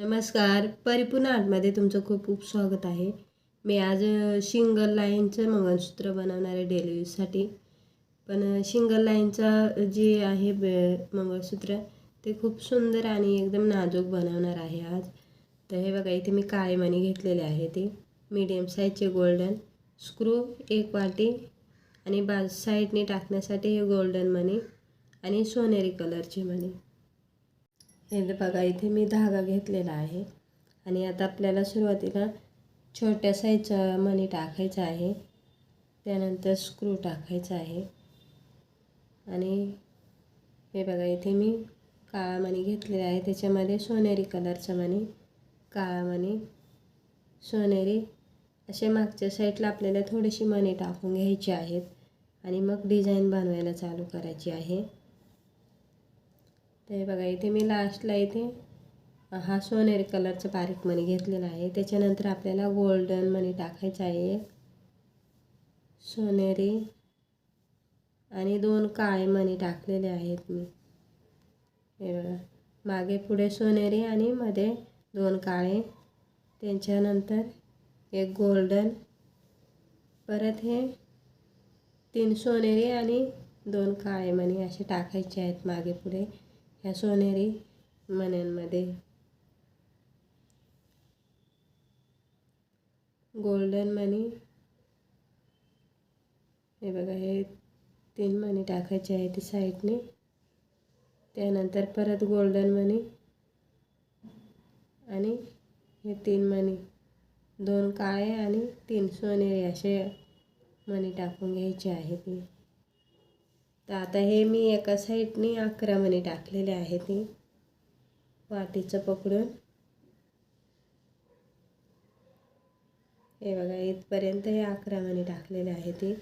नमस्कार. परिपूर्ण आर्टमध्ये तुमचं खूप खूप स्वागत आहे. मी आज शिंगल लाईनचं मंगळसूत्र बनवणार आहे डेली यूजसाठी पण शिंगल लाईनचं जे आहे बे- मंगळसूत्र ते खूप सुंदर आणि एकदम नाजूक बनवणार आहे आज. तर हे बघा इथे मी काळे मणी घेतलेले आहे ते. मीडियम साईजचे गोल्डन स्क्रू एक वाटी आणि बा साईडने टाकण्यासाठी हे गोल्डन मणी आणि सोनेरी कलरचे मणी. हे बघा इथे मी धागा घेतलेला आहे. आणि आता आपल्याला सुरुवातीला छोट्या साईजचा मणी टाकायचा आहे. त्यानंतर स्क्रू टाकायचा आहे. आणि हे बघा इथे मी काळा मणी घेतलेला आहे. त्याच्यामध्ये सोनेरी कलरचा मणी काळा मणी सोनेरी असे मागच्या साईडला आपल्याला थोडीशी मणी टाकून घ्यायची आहेत. आणि मग डिझाईन बनवायला चालू करायची आहे. ते बघा इथे मी लास्टला इथे हा सोनेरी कलरचा बारीक मणी घेतलेला आहे. त्याच्यानंतर आपल्याला गोल्डन मणी टाकायचा आहे. सोनेरी आणि दोन काळे मणी टाकलेले आहेत मी. हे बघा मागे पुढे सोनेरी आणि मध्ये दोन काळे. त्यांच्यानंतर एक गोल्डन परत हे तीन सोनेरी आणि दोन काळे मणी असे टाकायचे आहेत मागे पुढे. ह्या सोनेरी मण्यांमध्ये. गोल्डन मनी. हे बघा हे तीन मणी टाकायचे आहे ते साईडने. त्यानंतर परत गोल्डन मनी आणि हे तीन मणी दोन काळे आणि तीन सोनेरी असे मणी टाकून घ्यायचे आहे ती तर आता हे मी एका साईडनी अकरा मणी टाकलेले आहे ती. वाटीचं पकडून. हे बघा इथपर्यंत हे अकरा मणी टाकलेले आहे ती.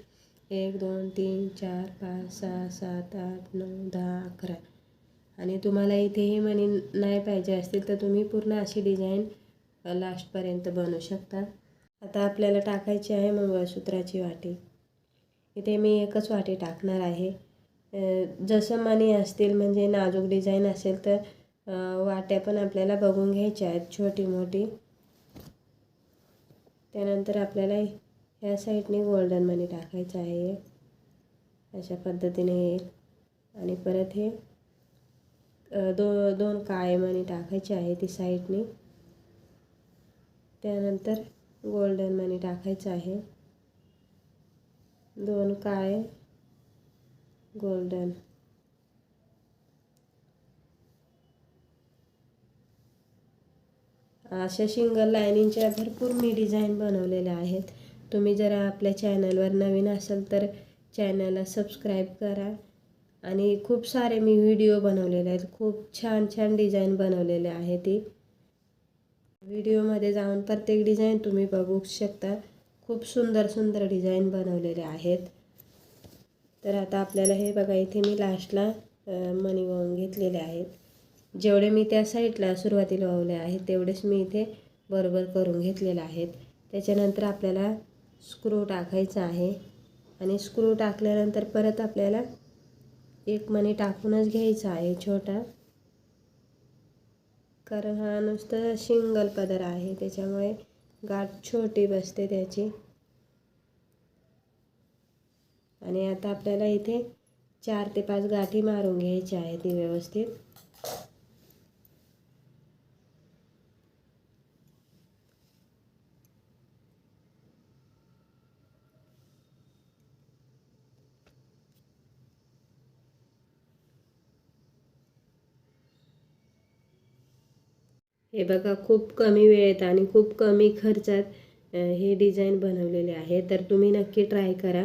एक दोन तीन चार पाच सहा सात आठ नऊ दहा अकरा. आणि तुम्हाला इथे हे मणी नाही पाहिजे असतील तर तुम्ही पूर्ण अशी डिझाईन लास्टपर्यंत बनवू शकता. आता आपल्याला टाकायची आहे मंगळसूत्राची वाटी. इथे मी एकच वाटी टाकणार आहे. जसं मणी असतील म्हणजे नाजूक डिझाईन असेल तर वाट्या पण आपल्याला बघून घ्यायच्या आहेत छोटी मोठी. त्यानंतर आपल्याला ह्या साईडने गोल्डन मनी टाकायचं आहे. अशा पद्धतीने येईल आणि परत हे दो दोन काळे मणी टाकायचे आहे ती साईडने. त्यानंतर गोल्डन मनी टाकायचं आहे. दोन काळे गोल्डन अशा शिंगल लायनिंगच्या भरपूर मी डिझाईन बनवलेल्या आहेत. तुम्ही जर आपल्या चॅनलवर नवीन असाल तर चॅनलला सबस्क्राईब करा. आणि खूप सारे मी व्हिडिओ बनवलेले आहेत. खूप छान छान डिझाईन बनवलेले आहे ती व्हिडिओमध्ये जाऊन प्रत्येक डिझाईन तुम्ही बघू शकता. खूप सुंदर सुंदर डिझाईन बनवलेले आहेत. तर आता आपल्याला हे बघा इथे मी लास्टला मनी वाहून घेतलेले आहेत. जेवढे मी त्या साईडला सुरुवातीला वावले आहेत तेवढेच मी इथे बरोबर करून घेतलेले आहेत. त्याच्यानंतर आपल्याला स्क्रू टाकायचा आहे. आणि स्क्रू टाकल्यानंतर परत आपल्याला एक मनी टाकूनच घ्यायचा आहे छोटा. कारण हा नुसतं शिंगल पदर आहे त्याच्यामुळे गाठ छोटी बसते त्याची. आणि आता आपल्याला इथे चार ते पाच गाठी मारून घ्यायच्या आहेत ती व्यवस्थित. हे बघा खूप कमी वेळेत आणि खूप कमी खर्चात हे डिझाईन बनवलेले आहे. तर तुम्ही नक्की ट्राय करा.